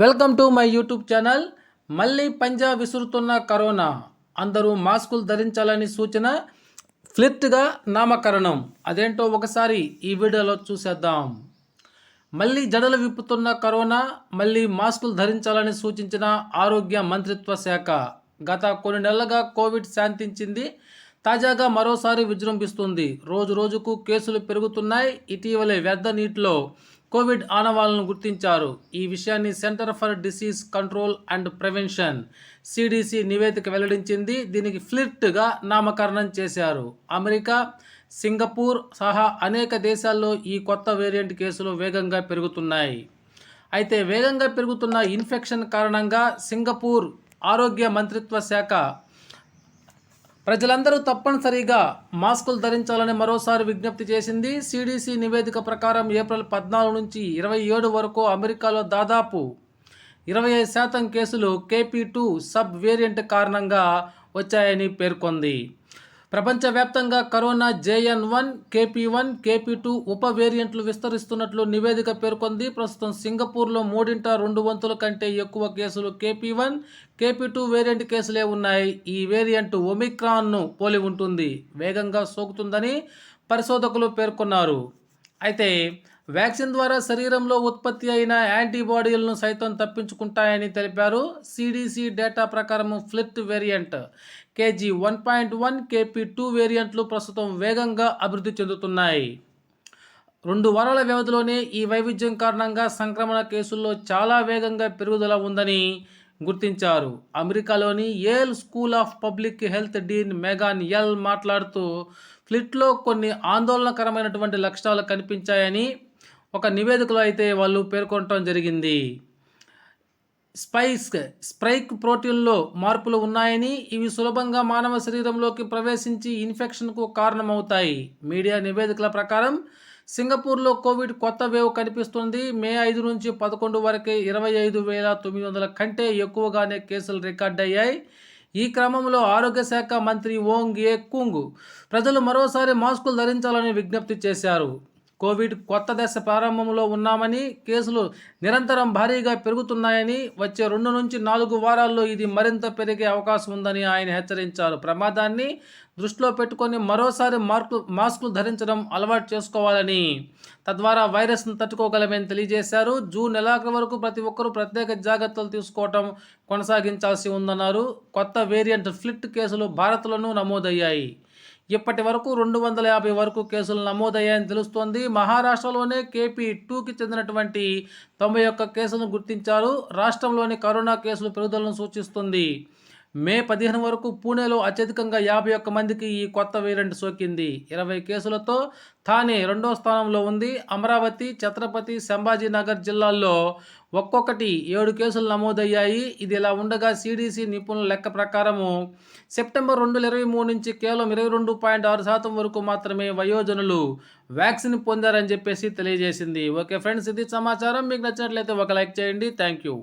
Welcome to my YouTube channel. మళ్ళీ పంజా విసురుతున్న corona. అందరూ మాస్కులు ధరించాలని సూచన ఫ్లిప్ట్గా నామకరణం. అదేంటో ఒకసారి ఈ వీడియోలో చూసేద్దాం. మళ్ళీ జడలు విప్పుతున్న కరోనా మళ్ళీ మాస్కులు ధరించాలని సూచించిన ఆరోగ్య మంత్రిత్వ శాఖ. గత కొన్ని నెలలుగా కోవిడ్ శాంతించింది. తాజాగా మరోసారి విజృంభిస్తుంది. రోజు రోజుకు కేసులు పెరుగుతున్నాయి. ఇటీవలే వ్యర్థ నీటిలో కోవిడ్ ఆనవాళ్ళను గుర్తించారు. ఈ విషయాన్ని centre for disease control and prevention CDC నివేదిక వెల్లడించింది. దీనికి ఫ్లిట్గా నామకరణం చేశారు. అమెరికా సింగపూర్ సహా అనేక దేశాల్లో ఈ కొత్త వేరియంట్ కేసులు వేగంగా పెరుగుతున్నాయి. అయితే వేగంగా పెరుగుతున్న ఇన్ఫెక్షన్ కారణంగా సింగపూర్ ఆరోగ్య మంత్రిత్వ శాఖ ప్రజలందరూ తప్పనిసరిగా మాస్కులు ధరించాలని మరోసారి విజ్ఞప్తి చేసింది. సిడిసి నివేదిక ప్రకారం ఏప్రిల్ పద్నాలుగు నుంచి ఇరవై ఏడు వరకు అమెరికాలో దాదాపు ఇరవై ఐదు శాతం కేసులు కేపీ టూ సబ్ వేరియంట్ కారణంగా వచ్చాయని పేర్కొంది. ప్రపంచవ్యాప్తంగా corona JN one KP one KP two ఉప వేరియంట్లు విస్తరిస్తున్నట్లు నివేదిక పేర్కొంది. ప్రస్తుతం సింగపూర్లో మూడింట రెండు వంతుల కంటే ఎక్కువ కేసులు KP one KP two variant కేసులే ఉన్నాయి. ఈ వేరియంట్ ఒమిక్రాన్ను పోలి ఉంటుంది. వేగంగా సోకుతుందని పరిశోధకులు పేర్కొన్నారు. అయితే వ్యాక్సిన్ ద్వారా శరీరంలో ఉత్పత్తి అయిన యాంటీబాడీలను సైతం తప్పించుకుంటాయని తెలిపారు. సిడిసి డేటా ప్రకారం flirt variant KG one point one KP two వేరియంట్లు ప్రస్తుతం వేగంగా అభివృద్ధి చెందుతున్నాయి. రెండు వారాల వ్యవధిలోనే ఈ వైవిధ్యం కారణంగా సంక్రమణ కేసుల్లో చాలా వేగంగా పెరుగుదల ఉందని గుర్తించారు. అమెరికాలోని Yale school of public health dean Megan L మాట్లాడుతూ ఫ్లిట్లో కొన్ని ఆందోళనకరమైనటువంటి లక్షణాలు కనిపించాయని ఒక నివేదికలో అయితే వాళ్ళు పేర్కొనటం జరిగింది. స్పైస్ స్ప్రైక్ ప్రోటీన్లో మార్పులు ఉన్నాయని ఇవి సులభంగా మానవ శరీరంలోకి ప్రవేశించి ఇన్ఫెక్షన్కు కారణమవుతాయి. మీడియా నివేదికల ప్రకారం సింగపూర్లో కోవిడ్ కొత్త వేవ్ కనిపిస్తుంది. మే ఐదు నుంచి పదకొండు వరకే ఇరవై ఐదు వేల తొమ్మిది వందల కంటే ఎక్కువగానే కేసులు రికార్డ్ అయ్యాయి. ఈ క్రమంలో ఆరోగ్య శాఖ మంత్రి ఓంగ్ ఏ కుంగ్ ప్రజలు మరోసారి మాస్కులు ధరించాలని విజ్ఞప్తి చేశారు. కోవిడ్ కొత్త దశ ప్రారంభంలో ఉన్నామని కేసులు నిరంతరం భారీగా పెరుగుతున్నాయని వచ్చే రెండు నుంచి నాలుగు వారాల్లో ఇది మరింత పెరిగే అవకాశం ఉందని ఆయన హెచ్చరించారు. ప్రమాదాన్ని దృష్టిలో పెట్టుకొని మరోసారి మార్కు మాస్కులు ధరించడం అలవాటు చేసుకోవాలని తద్వారా వైరస్ను తట్టుకోగలమని తెలియజేశారు. జూన్ నెలాఖరు వరకు ప్రతి ఒక్కరూ ప్రత్యేక జాగ్రత్తలు తీసుకోవటం కొనసాగించాల్సి ఉందన్నారు. కొత్త వేరియంట్ ఫ్లిట్ కేసులు భారత్లోనూ నమోదయ్యాయి. ఇప్పటి వరకు రెండు వందల యాభై వరకు కేసులు నమోదయ్యాయని తెలుస్తోంది. మహారాష్ట్రలోనే కేపీ టూకి చెందినటువంటి తొంభై ఒక్క కేసులను గుర్తించారు. రాష్ట్రంలోని కరోనా కేసులు పెరుగుదలను సూచిస్తుంది. మే పదిహేను వరకు పూణేలో అత్యధికంగా యాభై ఒక్క మందికి ఈ కొత్త వేరియంట్ సోకింది. ఇరవై కేసులతో థానే రెండో స్థానంలో ఉంది. అమరావతి ఛత్రపతి సంభాజీనగర్ జిల్లాల్లో ఒక్కొక్కటి ఏడు కేసులు నమోదయ్యాయి. ఇది ఇలా ఉండగా సిడిసి నిపుణుల లెక్క ప్రకారము సెప్టెంబర్ రెండు ఇరవై మూడు నుంచి కేవలం ఇరవై రెండు పాయింట్ ఆరు శాతం వరకు మాత్రమే వయోజనులు వ్యాక్సిన్ పొందారని చెప్పేసి తెలియజేసింది. ఓకే ఫ్రెండ్స్ ఇది సమాచారం. మీకు నచ్చినట్లయితే ఒక లైక్ చేయండి. Thank you.